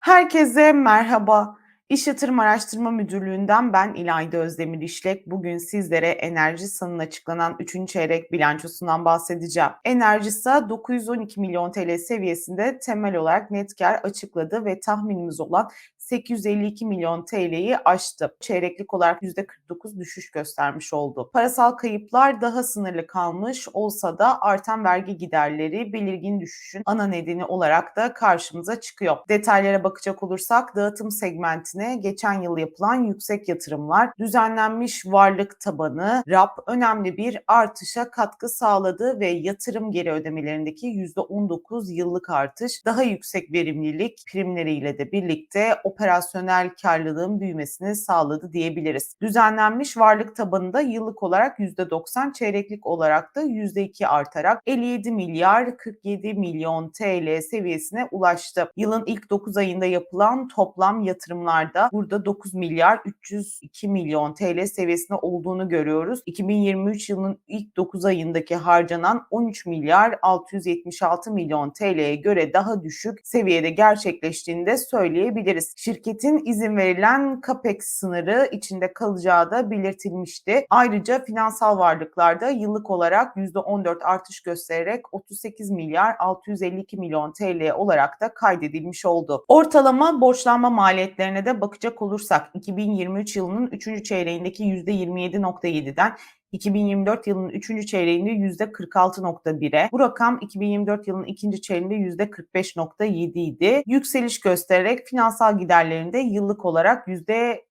Herkese merhaba. İş Yatırım Araştırma Müdürlüğü'nden ben İlayda Özdemir İşlek. Bugün sizlere Enerjisa'nın açıklanan 3. çeyrek bilançosundan bahsedeceğim. Enerjisa 912 milyon TL seviyesinde temel olarak net kar açıkladı ve tahminimiz olan 852 milyon TL'yi aştı. Çeyreklik olarak %49 düşüş göstermiş oldu. Parasal kayıplar daha sınırlı kalmış olsa da artan vergi giderleri belirgin düşüşün ana nedeni olarak da karşımıza çıkıyor. Detaylara bakacak olursak dağıtım segmentine geçen yıl yapılan yüksek yatırımlar, düzenlenmiş varlık tabanı, RAP önemli bir artışa katkı sağladı ve yatırım geri ödemelerindeki %19 yıllık artış daha yüksek verimlilik primleriyle de birlikte operasyonel karlılığın büyümesini sağladı diyebiliriz. Düzenlenmiş varlık tabanında yıllık olarak %90, çeyreklik olarak da %2 artarak 57 milyar 47 milyon TL seviyesine ulaştı. Yılın ilk 9 ayında yapılan toplam yatırımlarda burada 9 milyar 302 milyon TL seviyesinde olduğunu görüyoruz. 2023 yılının ilk 9 ayındaki harcanan 13 milyar 676 milyon TL'ye göre daha düşük seviyede gerçekleştiğini de söyleyebiliriz şirketin izin verilen CAPEX sınırı içinde kalacağı da belirtilmişti. Ayrıca finansal varlıklarda yıllık olarak %14 artış göstererek 38 milyar 652 milyon TL olarak da kaydedilmiş oldu. Ortalama borçlanma maliyetlerine de bakacak olursak 2023 yılının 3. çeyreğindeki %27.7'den 2024 yılının 3. çeyreğinde %46.1'e, bu rakam 2024 yılının 2. çeyreğinde %45.7 idi. Yükseliş göstererek finansal giderlerinde yıllık olarak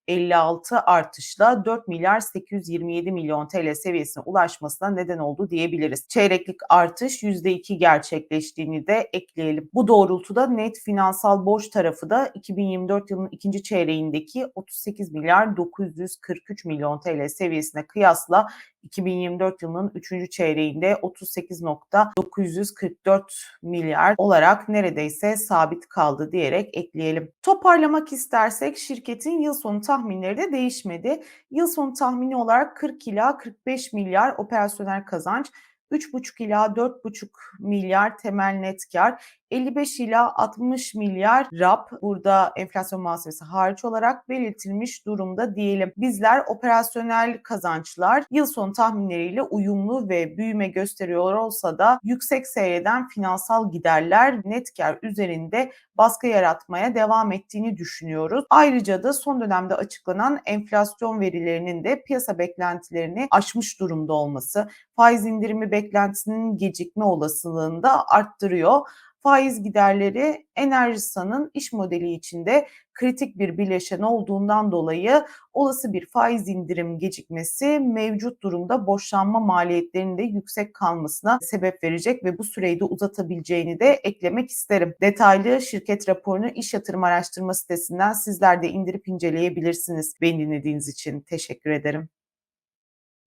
%56 artışla 4 milyar 827 milyon TL seviyesine ulaşmasına neden oldu diyebiliriz. Çeyreklik artış %2 gerçekleştiğini de ekleyelim. Bu doğrultuda net finansal borç tarafı da 2024 yılının ikinci çeyreğindeki 38 milyar 943 milyon TL seviyesine kıyasla 2024 yılının 3. çeyreğinde 38.944 milyar olarak neredeyse sabit kaldı diyerek ekleyelim. Toparlamak istersek şirketin yıl sonu tahminleri de değişmedi. Yıl sonu tahmini olarak 40 ila 45 milyar operasyonel kazanç, 3,5 ila 4,5 milyar temel net kar, 55 ila 60 milyar RAP burada enflasyon muhasebesi hariç olarak belirtilmiş durumda diyelim. Bizler operasyonel kazançlar yıl sonu tahminleriyle uyumlu ve büyüme gösteriyor olsa da yüksek seyreden finansal giderler net kar üzerinde baskı yaratmaya devam ettiğini düşünüyoruz. Ayrıca da son dönemde açıklanan enflasyon verilerinin de piyasa beklentilerini aşmış durumda olması, faiz indirimi beklentisinin gecikme olasılığını da arttırıyor faiz giderleri Enerjisa'nın iş modeli içinde kritik bir bileşen olduğundan dolayı olası bir faiz indirim gecikmesi mevcut durumda borçlanma maliyetlerinin de yüksek kalmasına sebep verecek ve bu süreyi de uzatabileceğini de eklemek isterim. Detaylı şirket raporunu iş yatırım araştırma sitesinden sizler de indirip inceleyebilirsiniz. Beni dinlediğiniz için teşekkür ederim.